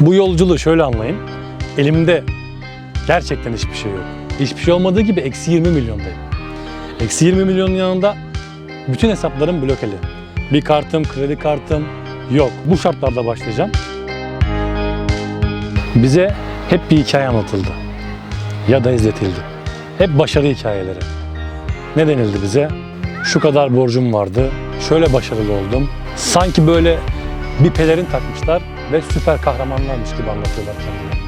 Bu yolculuğu şöyle anlayın. Elimde gerçekten hiçbir şey yok. Hiçbir şey olmadığı gibi eksi 20 milyondayım. Eksi 20 milyonun yanında bütün hesaplarım blokeli. Bir kartım, kredi kartım yok. Bu şartlarda başlayacağım. Bize hep bir hikaye anlatıldı. Ya da izletildi. Hep başarı hikayeleri. Ne denildi bize? Şu kadar borcum vardı, şöyle başarılı oldum. Sanki böyle bir pelerin takmışlar ve süper kahramanlarmış gibi anlatıyorlar kendilerini.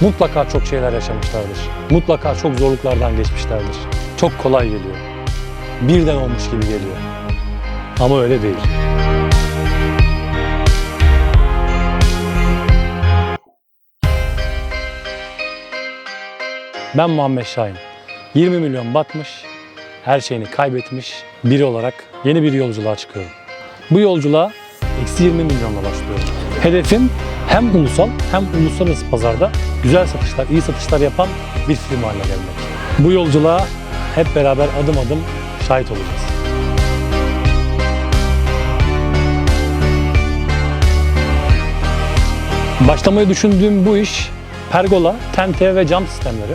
Mutlaka çok şeyler yaşamışlardır. Mutlaka çok zorluklardan geçmişlerdir. Çok kolay geliyor. Birden olmuş gibi geliyor. Ama öyle değil. Ben Muhammed Şahin. 20 milyon batmış, her şeyini kaybetmiş biri olarak yeni bir yolculuğa çıkıyorum. Bu yolculuğa eksi 20 milyonla başlıyorum. Hedefim hem ulusal hem uluslararası pazarda güzel satışlar, iyi satışlar yapan bir firma haline gelmek. Bu yolculuğa hep beraber adım adım şahit olacağız. Başlamayı düşündüğüm bu iş pergola, tente ve cam sistemleri.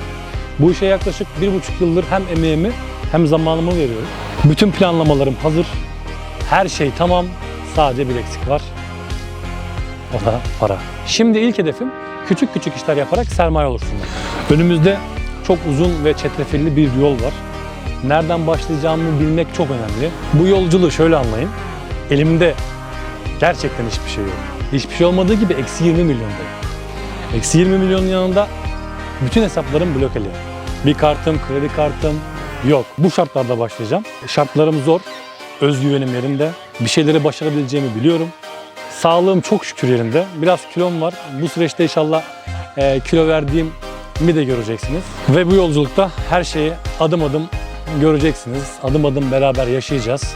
Bu işe yaklaşık bir buçuk yıldır hem emeğimi hem zamanımı veriyorum. Bütün planlamalarım hazır. Her şey tamam. Sadece bir eksik var. O da para. Şimdi ilk hedefim küçük küçük işler yaparak sermaye oluşturmak. Önümüzde çok uzun ve çetrefilli bir yol var. Nereden başlayacağımı bilmek çok önemli. Bu yolculuğu şöyle anlayın. Elimde gerçekten hiçbir şey yok. Hiçbir şey olmadığı gibi eksi 20 milyondayım. Eksi 20 milyonun yanında bütün hesaplarım blokeli. Bir kartım, kredi kartım yok. Bu şartlarda başlayacağım. Şartlarım zor. Özgüvenim yerinde. Bir şeyleri başarabileceğimi biliyorum. Sağlığım çok şükür yerinde. Biraz kilom var. Bu süreçte inşallah e, kilo verdiğimi de göreceksiniz. Ve bu yolculukta her şeyi adım adım göreceksiniz. Adım adım beraber yaşayacağız.